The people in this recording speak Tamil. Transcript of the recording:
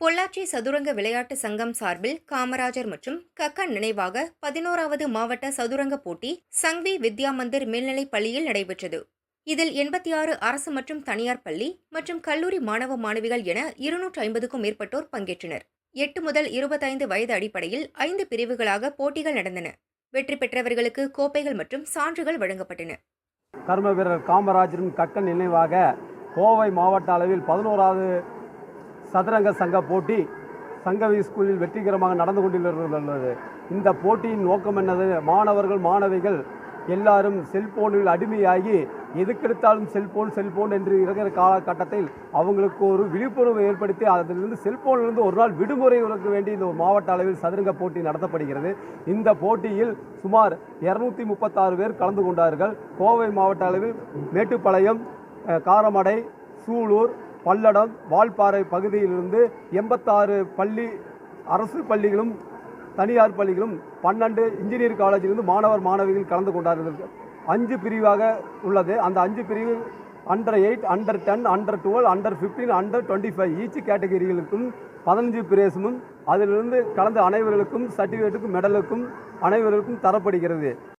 பொள்ளாச்சி சதுரங்க விளையாட்டு சங்கம் சார்பில் காமராஜர் மற்றும் கக்கன் நினைவாக பதினோராவது மாவட்ட சதுரங்க போட்டி சங்வி வித்யா மந்திர் மேல்நிலைப் பள்ளியில் நடைபெற்றது. இதில் எண்பத்தி ஆறு அரசு மற்றும் தனியார் பள்ளி மற்றும் கல்லூரி மாணவ மாணவிகள் என இருநூற்று ஐம்பதுக்கும் மேற்பட்டோர் பங்கேற்றனர். எட்டு முதல் இருபத்தைந்து வயது அடிப்படையில் ஐந்து பிரிவுகளாக போட்டிகள் நடந்தன. வெற்றி பெற்றவர்களுக்கு கோப்பைகள் மற்றும் சான்றுகள் வழங்கப்பட்டன. கர்ம வீரர் காமராஜரின் கக்கன் நினைவாக கோவை மாவட்ட அளவில் பதினோராவது சதுரங்க சங்க போட்டி சங்கவி ஸ்கூலில் வெற்றிகரமாக நடந்து கொண்டிருக்கிறது இந்த போட்டியின் நோக்கம் என்னது? மாணவர்கள் மாணவிகள் எல்லாரும் செல்போனில் அடிமையாகி எதுக்கெடுத்தாலும் செல்போன் செல்போன் என்று இருக்கிற காலகட்டத்தில் அவங்களுக்கு ஒரு விழிப்புணர்வு ஏற்படுத்தி அதிலிருந்து செல்போனிலிருந்து ஒரு நாள் விடுமுறை உலக வேண்டி இந்த மாவட்ட அளவில் சதுரங்க போட்டி நடத்தப்படுகிறது. இந்த போட்டியில் சுமார் இரநூத்தி முப்பத்தாறு பேர் கலந்து கொண்டார்கள். கோவை மாவட்ட அளவில் மேட்டுப்பாளையம் காரமடை சூலூர் பல்லடம் வால்பாறை பகுதியிலிருந்து எண்பத்தாறு பள்ளி அரசு பள்ளிகளும் தனியார் பள்ளிகளும் பன்னெண்டு இன்ஜினியர் காலேஜிலிருந்து மாணவர் மாணவிகள் கலந்து கொண்டார்கள் அஞ்சு பிரிவாக உள்ளது. அந்த அஞ்சு பிரிவு under eight under ten under twelve under fifteen under twenty five each கேட்டகரிகளுக்கும் பதினஞ்சு பிரேசமும் அதிலிருந்து கலந்த அனைவர்களுக்கும் சர்டிஃபிகேட்டுக்கும் மெடலுக்கும் அனைவருக்கும் தரப்படுகிறது.